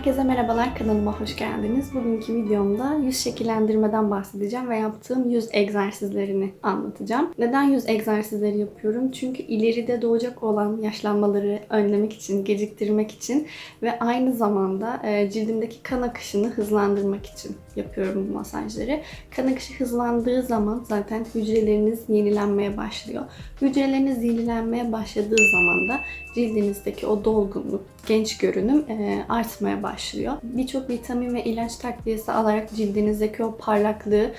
Herkese merhabalar, kanalıma hoş geldiniz. Bugünkü videomda yüz şekillendirmeden bahsedeceğim ve yaptığım yüz egzersizlerini anlatacağım. Neden yüz egzersizleri yapıyorum? Çünkü ileride doğacak olan yaşlanmaları önlemek için, geciktirmek için ve aynı zamanda e, cildimdeki kan akışını hızlandırmak için yapıyorum bu masajları. Kan akışı hızlandığı zaman zaten hücreleriniz yenilenmeye başlıyor. Hücreleriniz yenilenmeye başladığı zaman da cildinizdeki o dolgunluk, genç görünüm e, artmaya başlıyor. Birçok vitamin ve ilaç takviyesi alarak cildinizdeki o parlaklığı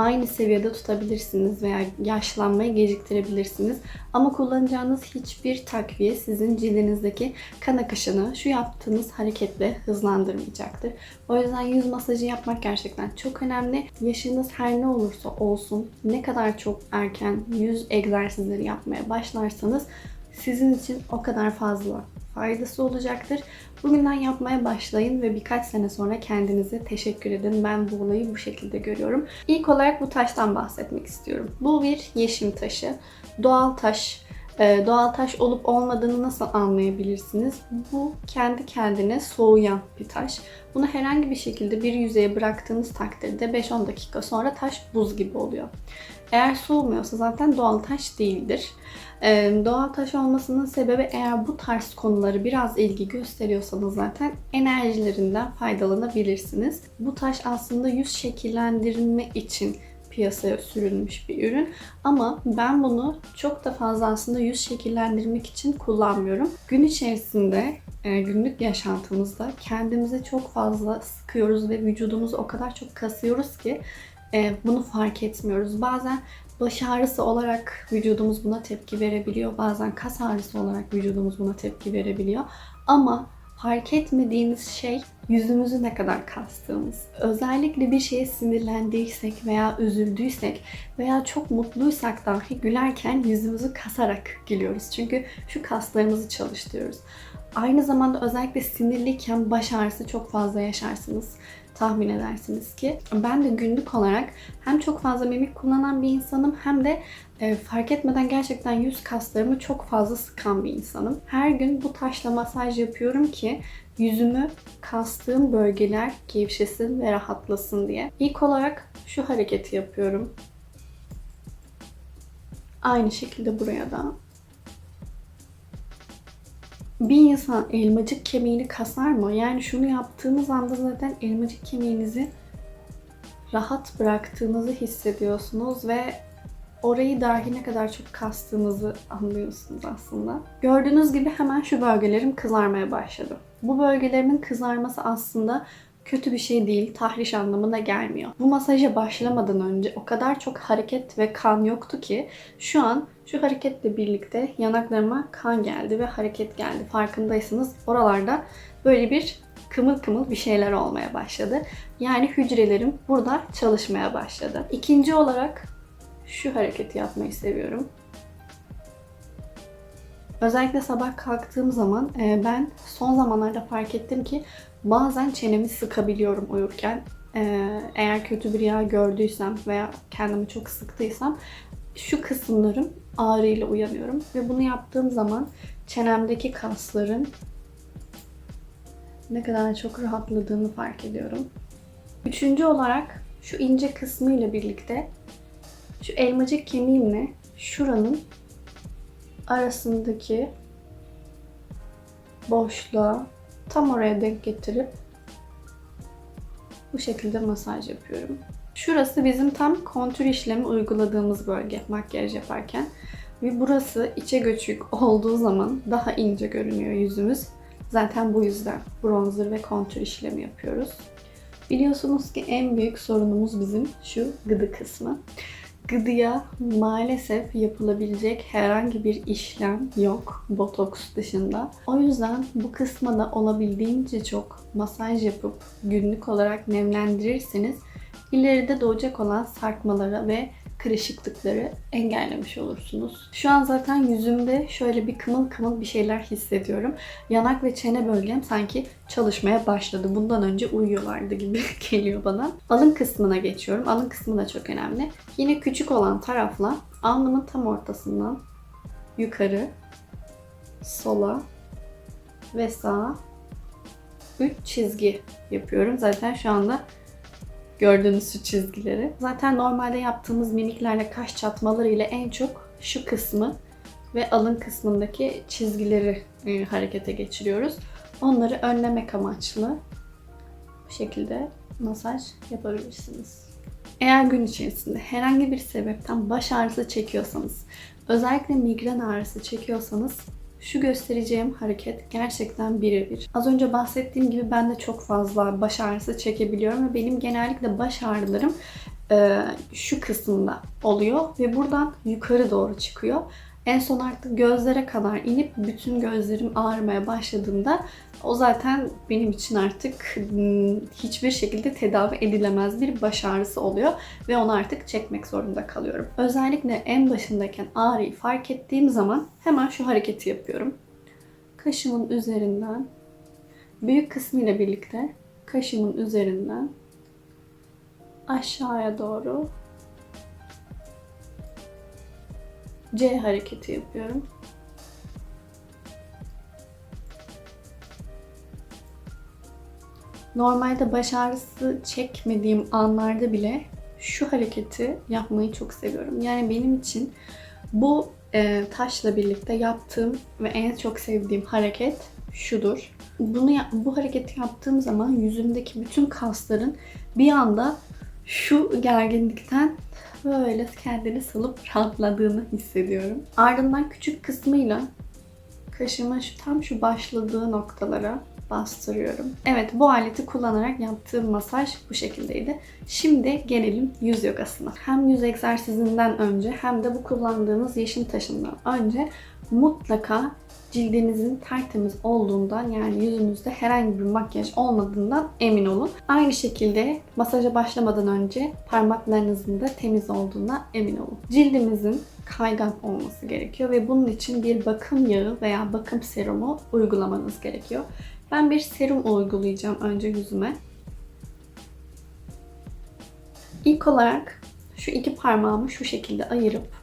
aynı seviyede tutabilirsiniz veya yaşlanmayı geciktirebilirsiniz. Ama kullanacağınız hiçbir takviye sizin cildinizdeki kan akışını şu yaptığınız hareketle hızlandırmayacaktır. O yüzden yüz masajı yapmak gerçekten çok önemli. Yaşınız her ne olursa olsun ne kadar çok erken yüz egzersizleri yapmaya başlarsanız sizin için o kadar fazla faydası olacaktır. Bugünden yapmaya başlayın ve birkaç sene sonra kendinize teşekkür edin. Ben bu olayı bu şekilde görüyorum. İlk olarak bu taştan bahsetmek istiyorum. Bu bir yeşim taşı. Doğal taş. Ee, doğal taş olup olmadığını nasıl anlayabilirsiniz? Bu kendi kendine soğuyan bir taş. Bunu herhangi bir şekilde bir yüzeye bıraktığınız takdirde 5-10 dakika sonra taş buz gibi oluyor. Eğer soğumuyorsa zaten doğal taş değildir. Ee, doğal taş olmasının sebebi eğer bu tarz konuları biraz ilgi gösteriyorsanız zaten enerjilerinden faydalanabilirsiniz. Bu taş aslında yüz şekillendirme için piyasaya sürülmüş bir ürün. Ama ben bunu çok da fazla aslında yüz şekillendirmek için kullanmıyorum. Gün içerisinde e, günlük yaşantımızda kendimize çok fazla sıkıyoruz ve vücudumuzu o kadar çok kasıyoruz ki e, bunu fark etmiyoruz. Bazen baş ağrısı olarak vücudumuz buna tepki verebiliyor. Bazen kas ağrısı olarak vücudumuz buna tepki verebiliyor. Ama fark etmediğiniz şey yüzümüzü ne kadar kastığımız. Özellikle bir şeye sinirlendiysek veya üzüldüysek veya çok mutluysak dahi gülerken yüzümüzü kasarak gülüyoruz. Çünkü şu kaslarımızı çalıştırıyoruz. Aynı zamanda özellikle sinirliyken baş ağrısı çok fazla yaşarsınız tahmin edersiniz ki. Ben de günlük olarak hem çok fazla mimik kullanan bir insanım hem de e, fark etmeden gerçekten yüz kaslarımı çok fazla sıkan bir insanım. Her gün bu taşla masaj yapıyorum ki yüzümü kastığım bölgeler gevşesin ve rahatlasın diye. İlk olarak şu hareketi yapıyorum. Aynı şekilde buraya da bir insan elmacık kemiğini kasar mı? Yani şunu yaptığınız anda zaten elmacık kemiğinizi rahat bıraktığınızı hissediyorsunuz ve orayı dahi ne kadar çok kastığınızı anlıyorsunuz aslında. Gördüğünüz gibi hemen şu bölgelerim kızarmaya başladı. Bu bölgelerimin kızarması aslında kötü bir şey değil, tahriş anlamına gelmiyor. Bu masaja başlamadan önce o kadar çok hareket ve kan yoktu ki şu an şu hareketle birlikte yanaklarıma kan geldi ve hareket geldi. Farkındaysanız oralarda böyle bir kımıl kımıl bir şeyler olmaya başladı. Yani hücrelerim burada çalışmaya başladı. İkinci olarak şu hareketi yapmayı seviyorum. Özellikle sabah kalktığım zaman e, ben son zamanlarda fark ettim ki bazen çenemi sıkabiliyorum uyurken. E, eğer kötü bir rüya gördüysem veya kendimi çok sıktıysam şu kısımlarım ağrıyla uyanıyorum. Ve bunu yaptığım zaman çenemdeki kasların ne kadar çok rahatladığını fark ediyorum. Üçüncü olarak şu ince kısmı ile birlikte şu elmacık kemiğimle şuranın arasındaki boşluğa tam oraya denk getirip bu şekilde masaj yapıyorum. Şurası bizim tam kontür işlemi uyguladığımız bölge makyaj yaparken. Ve burası içe göçük olduğu zaman daha ince görünüyor yüzümüz. Zaten bu yüzden bronzer ve kontür işlemi yapıyoruz. Biliyorsunuz ki en büyük sorunumuz bizim şu gıdı kısmı. Gıdıya maalesef yapılabilecek herhangi bir işlem yok botoks dışında. O yüzden bu kısma da olabildiğince çok masaj yapıp günlük olarak nemlendirirseniz ileride doğacak olan sarkmalara ve kırışıklıkları engellemiş olursunuz. Şu an zaten yüzümde şöyle bir kımıl kımıl bir şeyler hissediyorum. Yanak ve çene bölgem sanki çalışmaya başladı. Bundan önce uyuyorlardı gibi geliyor bana. Alın kısmına geçiyorum. Alın kısmı da çok önemli. Yine küçük olan tarafla alnımın tam ortasından yukarı, sola ve sağa 3 çizgi yapıyorum. Zaten şu anda gördüğünüz şu çizgileri. Zaten normalde yaptığımız mimiklerle kaş çatmaları ile en çok şu kısmı ve alın kısmındaki çizgileri e, harekete geçiriyoruz. Onları önlemek amaçlı bu şekilde masaj yapabilirsiniz. Eğer gün içerisinde herhangi bir sebepten baş ağrısı çekiyorsanız, özellikle migren ağrısı çekiyorsanız şu göstereceğim hareket gerçekten birebir. Az önce bahsettiğim gibi ben de çok fazla baş ağrısı çekebiliyorum ve benim genellikle baş ağrılarım şu kısımda oluyor ve buradan yukarı doğru çıkıyor. En son artık gözlere kadar inip bütün gözlerim ağrımaya başladığında o zaten benim için artık hmm, hiçbir şekilde tedavi edilemez bir baş ağrısı oluyor ve onu artık çekmek zorunda kalıyorum. Özellikle en başındayken ağrıyı fark ettiğim zaman hemen şu hareketi yapıyorum. Kaşımın üzerinden büyük kısmıyla birlikte kaşımın üzerinden aşağıya doğru C hareketi yapıyorum. Normalde baş ağrısı çekmediğim anlarda bile şu hareketi yapmayı çok seviyorum. Yani benim için bu e, taşla birlikte yaptığım ve en çok sevdiğim hareket şudur. Bunu bu hareketi yaptığım zaman yüzümdeki bütün kasların bir anda şu gerginlikten böyle kendini salıp rahatladığını hissediyorum. Ardından küçük kısmıyla kaşıma şu tam şu başladığı noktalara bastırıyorum. Evet bu aleti kullanarak yaptığım masaj bu şekildeydi. Şimdi gelelim yüz yogasına. Hem yüz egzersizinden önce hem de bu kullandığınız yeşim taşından önce mutlaka cildinizin tertemiz olduğundan yani yüzünüzde herhangi bir makyaj olmadığından emin olun. Aynı şekilde masaja başlamadan önce parmaklarınızın da temiz olduğuna emin olun. Cildimizin kaygan olması gerekiyor ve bunun için bir bakım yağı veya bakım serumu uygulamanız gerekiyor. Ben bir serum uygulayacağım önce yüzüme. İlk olarak şu iki parmağımı şu şekilde ayırıp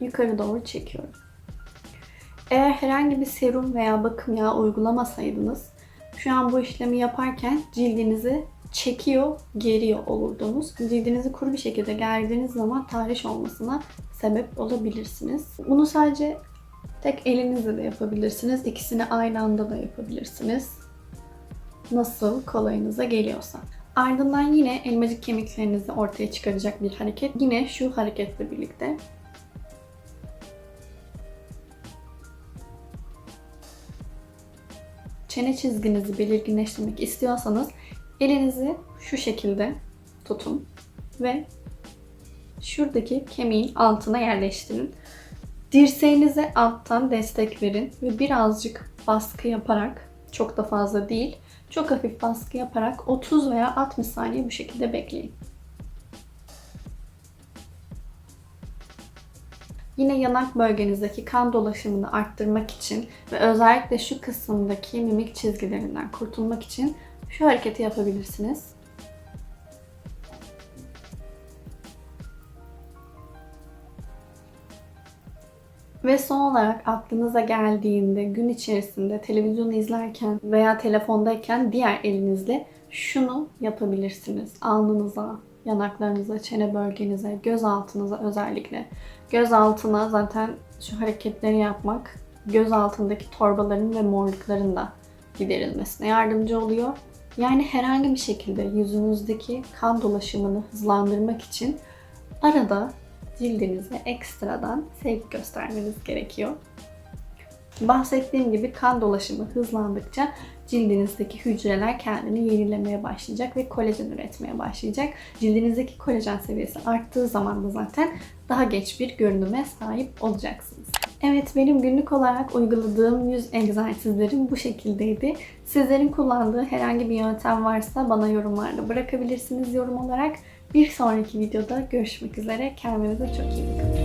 yukarı doğru çekiyorum. Eğer herhangi bir serum veya bakım yağı uygulamasaydınız şu an bu işlemi yaparken cildinizi çekiyor, geriyor olurdunuz. Cildinizi kuru bir şekilde gerdiğiniz zaman tahriş olmasına sebep olabilirsiniz. Bunu sadece tek elinizle de yapabilirsiniz. İkisini aynı anda da yapabilirsiniz. Nasıl kolayınıza geliyorsa. Ardından yine elmacık kemiklerinizi ortaya çıkaracak bir hareket. Yine şu hareketle birlikte çene çizginizi belirginleştirmek istiyorsanız elinizi şu şekilde tutun ve şuradaki kemiğin altına yerleştirin. Dirseğinize alttan destek verin ve birazcık baskı yaparak, çok da fazla değil, çok hafif baskı yaparak 30 veya 60 saniye bu şekilde bekleyin. Yine yanak bölgenizdeki kan dolaşımını arttırmak için ve özellikle şu kısımdaki mimik çizgilerinden kurtulmak için şu hareketi yapabilirsiniz. Ve son olarak aklınıza geldiğinde gün içerisinde televizyon izlerken veya telefondayken diğer elinizle şunu yapabilirsiniz. Alnınıza, yanaklarınıza, çene bölgenize, göz altınıza özellikle. Göz altına zaten şu hareketleri yapmak göz altındaki torbaların ve morlukların da giderilmesine yardımcı oluyor. Yani herhangi bir şekilde yüzünüzdeki kan dolaşımını hızlandırmak için arada cildinize ekstradan sevgi göstermeniz gerekiyor. Bahsettiğim gibi kan dolaşımı hızlandıkça cildinizdeki hücreler kendini yenilemeye başlayacak ve kolajen üretmeye başlayacak. Cildinizdeki kolajen seviyesi arttığı zaman da zaten daha geç bir görünüme sahip olacaksınız. Evet benim günlük olarak uyguladığım yüz egzersizlerim bu şekildeydi. Sizlerin kullandığı herhangi bir yöntem varsa bana yorumlarda bırakabilirsiniz yorum olarak. Bir sonraki videoda görüşmek üzere. Kendinize çok iyi bakın.